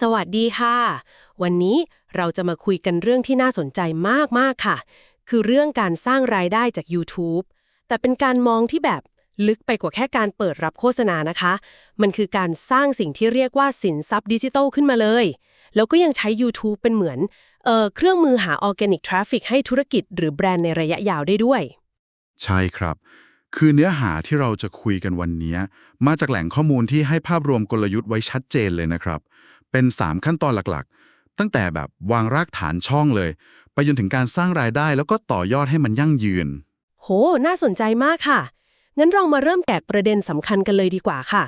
สวัสดีค่ะ วันนี้เราจะมาคุยกันเรื่องที่น่าสนใจมากๆค่ะ คือเรื่องการสร้างรายได้จาก YouTube แต่เป็นการมองที่แบบลึกไปกว่าแค่การเปิดรับโฆษณานะคะ มันคือการสร้างสิ่งที่เรียกว่าสินทรัพย์ดิจิทัลขึ้นมาเลย แล้วก็ยังใช้ YouTube เป็นเหมือนเออเครื่องมือหา Organic Traffic ให้ธุรกิจหรือแบรนด์ในระยะยาวได้ด้วย ใช่ครับ คือเนื้อหาที่เราจะคุยกันวันนี้ มาจากแหล่งข้อมูลที่ให้ภาพรวมกลยุทธ์ไว้ชัดเจนเลยนะครับ เป็น 3 ขั้นตอนหลักๆ ตั้งแต่แบบวางรากฐานช่องเลย ไปจนถึงการสร้างรายได้แล้วก็ต่อยอดให้มันยั่งยืน โห น่าสนใจมากค่ะ งั้นเรามาเริ่มแกะประเด็นสำคัญกันเลยดีกว่าค่ะ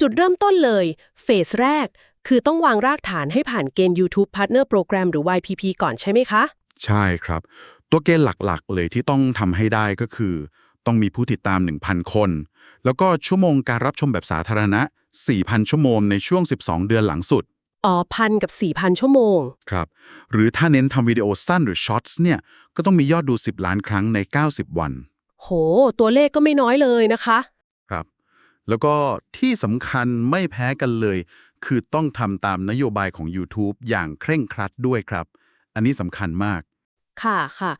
จุดเริ่มต้นเลย เฟสแรก คือต้องวางรากฐานให้ผ่านเกณฑ์ YouTube Partner Program หรือ YPP ก่อนใช่ไหมคะ ใช่ครับ ตัวเกณฑ์หลักๆ เลยที่ต้องทำให้ได้ก็คือ ต้องมีผู้ติดตาม 1,000 คน แล้วก็ชั่วโมงการรับชมแบบสาธารณะ 4,000 ชั่วโมงในช่วง 12 เดือนหลังสุด อ๋อพันกับ 4,000 ชั่วโมง ครับ หรือถ้าเน้นทำวิดีโอสั้นหรือช็อตส์เนี่ย ก็ต้องมียอดดู 10 ล้านครั้งใน 90 วัน โห ตัวเลขก็ไม่น้อยเลยนะคะ ครับ แล้วก็ที่สำคัญไม่แพ้กันเลย คือต้องทำตามนโยบายของ YouTube อย่างเคร่งครัดด้วยครับ อันนี้สำคัญมาก ค่ะค่ะ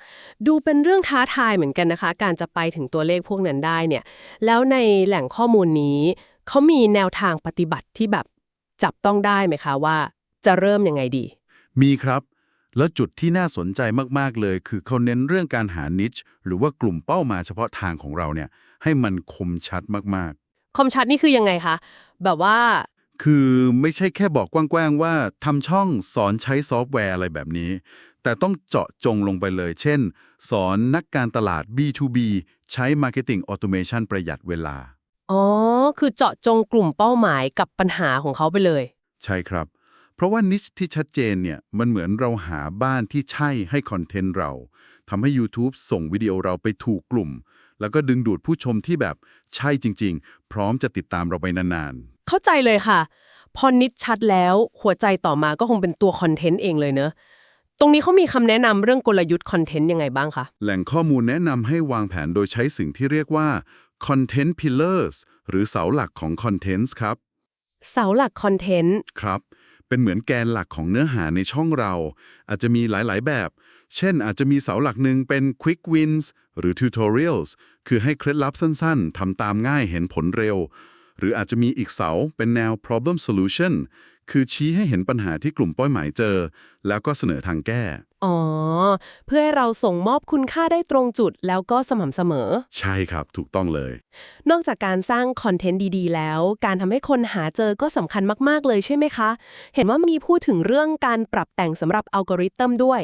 ดูเป็นเรื่องท้าทายเหมือนกันนะคะ การจะไปถึงตัวเลขพวกนั้นได้เนี่ย แล้วในแหล่งข้อมูลนี้เขามีแนวทางปฏิบัติที่แบบ จับต้องได้ไหมคะว่า จะเริ่มยังไงดี มีครับ แล้วจุดที่น่าสนใจมาก ๆ เลย คือเขาเน้นเรื่องการหานิชหรือว่ากลุ่มเป้าหมายเฉพาะทางของเราเนี่ย ให้มันคมชัดมากคอมชัดนี่คือยังไงคะ แบบว่า ๆ คือไม่ใช่แค่บอกกว้าง ๆ ว่าทำช่องสอนใช้ซอฟต์แวร์อะไรแบบนี้ แต่ต้องเจาะจงลงไปเลย เช่น สอนนักการตลาด B2B ใช้ Marketing Automation ประหยัดเวลา อ๋อ คือเจาะจงกลุ่มเป้าหมายกับปัญหาของเขาไปเลย ใช่ครับ เพราะว่านิชที่ชัดเจนเนี่ย มันเหมือนเราหาบ้านที่ใช่ให้คอนเทนต์เราทำให้ YouTube ส่งวิดีโอเราไปถูกกลุ่ม แล้วก็ดึงดูดผู้ชมที่แบบใช่จริง ๆ พร้อมจะติดตามเราไปนานเข้าใจเลยค่ะ พอนิดชัดแล้วหัวใจต่อมาก็คงเป็นตัวคอนเทนต์เองเลยเนอะตรงนี้เขามีคำแนะนำเรื่องกลยุทธ์คอนเทนต์ยังไงบ้างคะ ๆ แหล่งข้อมูลแนะนำให้วางแผนโดยใช้สิ่งที่เรียกว่า Content Pillars หรือเสาหลักของ Contents ครับ เสาหลักคอนเทนต์ครับ เป็นเหมือนแกนหลักของเนื้อหาในช่องเรา อาจจะมีหลาย ๆ แบบ เช่น อาจจะมีเสาหลักหนึ่งเป็น Quick Wins หรือ Tutorials คือให้เคล็ดลับสั้น ๆ ทำตามง่ายเห็นผลเร็ว หรืออาจจะมีอีกเสาเป็นแนว Problem Solution คือชี้ให้เห็นปัญหาที่กลุ่มเป้าหมายเจอ แล้วก็เสนอทางแก้ อ๋อ เพื่อให้เราส่งมอบคุณค่าได้ตรงจุดแล้วก็สม่ำเสมอ ใช่ครับถูกต้องเลย นอกจากการสร้างคอนเทนต์ดีๆ แล้ว การทำให้คนหาเจอก็สำคัญมากๆเลยใช่ไหมคะ เห็นว่ามีพูดถึงเรื่องการปรับแต่งสำหรับอัลกอริทึมด้วย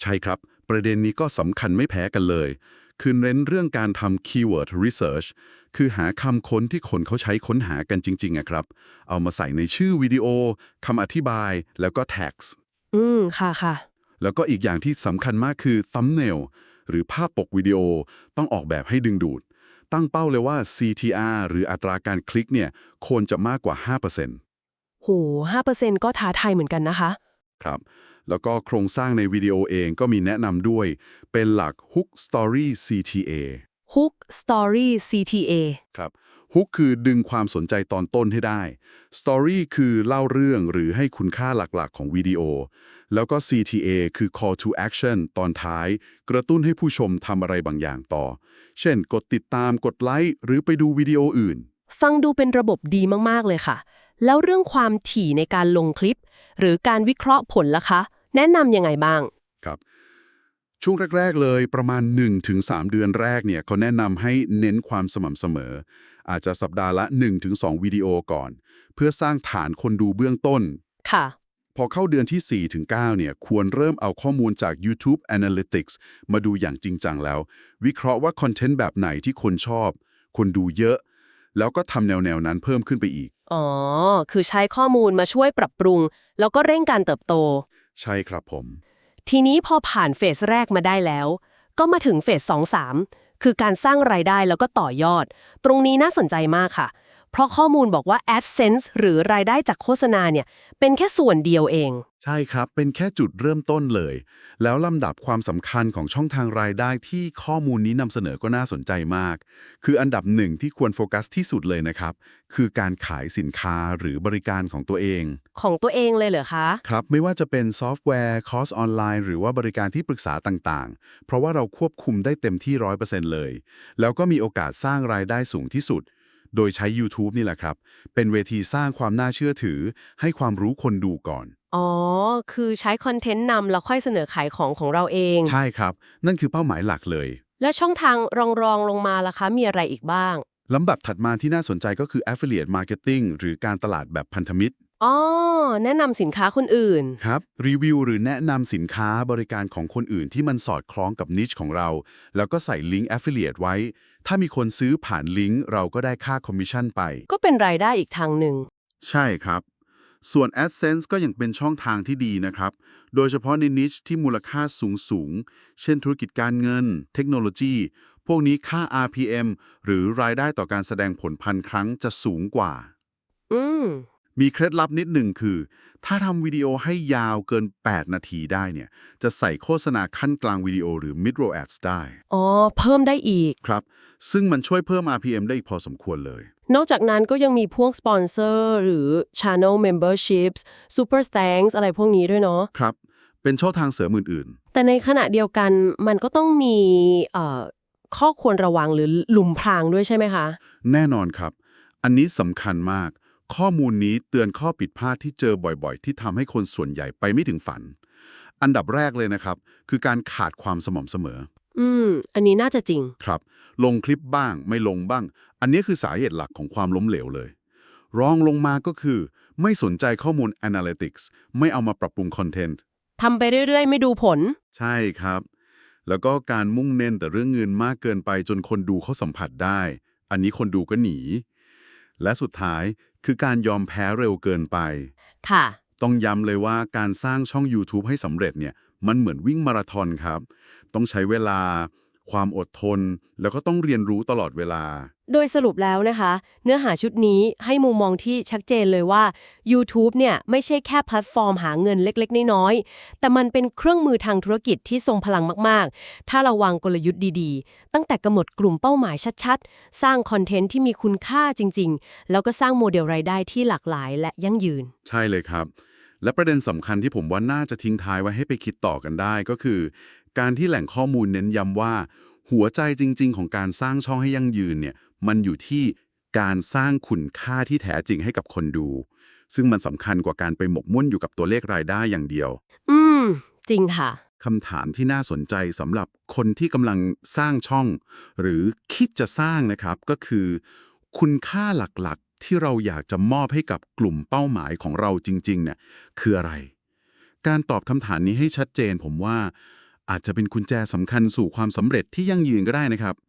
ใช่ครับ ประเด็นนี้ก็สำคัญไม่แพ้กันเลย คือเน้นเรื่องการทำ keyword research คือหาคำค้นที่คนเขาใช้ค้นหากันจริงๆอะครับ เอามาใส่ในชื่อวิดีโอคำอธิบายแล้วก็ text อืมค่ะค่ะ แล้วก็อีกอย่างที่สำคัญมากคือ thumbnail หรือภาพปกวิดีโอต้องออกแบบให้ดึงดูด ตั้งเป้าเลยว่า CTR หรืออัตราการคลิกเนี่ยควรจะมากกว่า 5%โห5%ก็ท้าทายเหมือนกันนะคะ ครับ แล้วก็โครงสร้างในวิดีโอเองก็มีแนะนำด้วย เป็นหลัก Hook Story CTA Hook Story CTA ครับ Hook คือดึงความสนใจตอนต้นให้ได้ Story คือเล่าเรื่องหรือให้คุณค่าหลักๆ ของวิดีโอ แล้วก็ CTA คือ Call to Action ตอนท้าย กระตุ้นให้ผู้ชมทำอะไรบางอย่างต่อ เช่น กดติดตามกดไลค์หรือไปดูวิดีโออื่น ฟังดูเป็นระบบดีมาก ๆ เลยค่ะ แล้วเรื่องความถี่ในการลงคลิป หรือการวิเคราะห์ผลล่ะคะ แนะนำยังไงบ้างครับ ช่วงแรก ๆ เลยประมาณ 1-3 เดือนแรกเนี่ยเขาแนะนำให้เน้นความสม่ำเสมอ อาจจะสัปดาห์ละ 1-2 วิดีโอก่อน เพื่อสร้างฐานคนดูเบื้องต้น ค่ะ พอเข้าเดือนที่ 4-9 เนี่ยควรเริ่มเอาข้อมูลจาก YouTube Analytics มาดูอย่างจริงจังแล้ว วิเคราะห์ว่าคอนเทนต์แบบไหนที่คนชอบ คนดูเยอะ แล้วก็ทำแนวๆนั้นเพิ่มขึ้นไปอีก อ๋อ คือใช้ข้อมูลมาช่วยปรับปรุง แล้วก็เร่งการเติบโต ใช่ครับผม ทีนี้พอผ่านเฟสแรกมาได้แล้ว ก็มาถึงเฟสสองสามคือการสร้างรายได้แล้วก็ต่อยอด ตรงนี้น่าสนใจมากค่ะ เพราะข้อมูลบอกว่า AdSense หรือรายได้จากโฆษณาเนี่ยเป็นแค่ส่วนเดียวเอง ใช่ครับ เป็นแค่จุดเริ่มต้นเลย แล้วลำดับความสำคัญของช่องทางรายได้ที่ข้อมูลนี้นำเสนอก็น่าสนใจมาก คืออันดับหนึ่งที่ควรโฟกัสที่สุดเลยนะครับ คือการขายสินค้าหรือบริการของตัวเอง ของตัวเองเลยเหรอคะ ครับ ไม่ว่าจะเป็นซอฟต์แวร์ คอร์สออนไลน์ หรือว่าบริการที่ปรึกษาต่างๆ เพราะว่าเราควบคุมได้เต็มที่ 100%เลย แล้วก็มีโอกาสสร้างรายได้สูงที่สุด โดยใช้ YouTube นี่แหละครับ เป็นเวทีสร้างความน่าเชื่อถือ ให้ความรู้คนดูก่อน อ๋อ คือใช้คอนเทนต์นำแล้วค่อยเสนอขายของของเราเอง ใช่ครับ นั่นคือเป้าหมายหลักเลย แล้วช่องทางรองรองๆลงมาล่ะคะ มีอะไรอีกบ้างลำดับถัดมาที่น่าสนใจก็คือ affiliate marketing หรือการตลาดแบบพันธมิตร อ๋อแนะนำสินค้าคนอื่น ครับรีวิวหรือแนะนำสินค้าบริการของคนอื่นที่มันสอดคล้องกับนิชของเรา แล้วก็ใส่ลิงก์ affiliate ไว้ ถ้ามีคนซื้อผ่านลิงก์เราก็ได้ค่าคอมมิชชั่นไป ก็เป็นรายได้อีกทางหนึ่ง ใช่ครับ ส่วน AdSense ก็ยังเป็นช่องทางที่ดีนะครับ โดยเฉพาะในนิชที่มูลค่าสูงสูงๆเช่นธุรกิจการเงิน เทคโนโลยี พวกนี้ค่า RPM หรือรายได้ต่อการแสดงผลพันครั้งจะสูงกว่า อืม มีเคล็ดลับนิดหนึ่งคือ ถ้าทำวิดีโอให้ยาวเกิน 8 นาทีได้เนี่ย จะใส่โฆษณาขั้นกลางวิดีโอหรือ mid-roll ads ได้ อ๋อ เพิ่มได้อีก ครับ ซึ่งมันช่วยเพิ่ม RPM ได้อีกพอสมควรเลย นอกจากนั้นก็ยังมีพวกสปอนเซอร์หรือ Channel Memberships Super Thanks อะไรพวกนี้ด้วยเนาะ ครับ เป็นช่องทางเสริมอื่นแต่ในขณะเดียวกันมันก็ต้องมีเอ่อข้อควรระวังหรือหลุมพรางด้วยใช่ไหมคะๆแน่นอนครับ อันนี้สำคัญมาก ข้อมูลนี้เตือนข้อผิดพลาดที่เจอบ่อยๆ ที่ทำให้คนส่วนใหญ่ไปไม่ถึงฝัน อันดับแรกเลยนะครับ คือการขาดความสม่ำเสมอ อืม อันนี้น่าจะจริง ครับ ลงคลิปบ้างไม่ลงบ้าง อันนี้คือสาเหตุหลักของความล้มเหลวเลย รองลงมาก็คือ ไม่สนใจข้อมูล Analytics ไม่เอามาปรับปรุงคอนเทนต์ทำไปเรื่อยๆ ไม่ดูผล ใช่ครับ แล้วก็การมุ่งเน้นแต่เรื่องเงินมากเกินไปจนคนดูเขาสัมผัสได้ อันนี้คนดูก็หนี และสุดท้ายคือการยอมแพ้เร็วเกินไป ค่ะ ต้องย้ำเลยว่าการสร้างช่อง YouTube ให้สำเร็จเนี่ย มันเหมือนวิ่งมาราธอนครับ ต้องใช้เวลา ความอดทน แล้วก็ต้องเรียนรู้ตลอดเวลา โดยสรุปแล้วนะคะ เนื้อหาชุดนี้ให้มุมมองที่ชัดเจนเลยว่า YouTube เนี่ยไม่ใช่แค่แพลตฟอร์มหาเงินเล็กๆ น้อยๆ แต่มันเป็นเครื่องมือทางธุรกิจที่ทรงพลังมากๆ ถ้าเราวางกลยุทธ์ดีๆ ตั้งแต่กำหนดกลุ่มเป้าหมายชัดๆ สร้างคอนเทนต์ที่มีคุณค่าจริงๆ แล้วก็สร้างโมเดลรายได้ที่หลากหลายและยั่งยืน ใช่เลยครับและประเด็นสำคัญที่ผมว่าน่าจะทิ้งท้ายไว้ให้ไปคิดต่อกันได้ก็คือ การที่แหล่งข้อมูลเน้นย้ำว่า หัวใจจริง ๆ ของการสร้างช่องให้ยั่งยืนเนี่ยมันอยู่ที่การสร้างคุณค่าที่แท้จริงให้กับคนดู ซึ่งมันสำคัญกว่าการไปหมกมุ่นอยู่กับตัวเลขรายได้อย่างเดียว อืม จริงค่ะคำถามที่น่าสนใจสำหรับคนที่กำลังสร้างช่อง หรือคิดจะสร้างนะครับก็คือ คุณค่าหลักๆ ที่เราอยากจะมอบให้กับกลุ่มเป้าหมายของเราจริงๆเนี่ยคืออะไร การตอบคำถามนี้ให้ชัดเจนผมว่า อาจจะเป็นกุญแจสำคัญสู่ความสำเร็จที่ยั่งยืนก็ได้นะครับ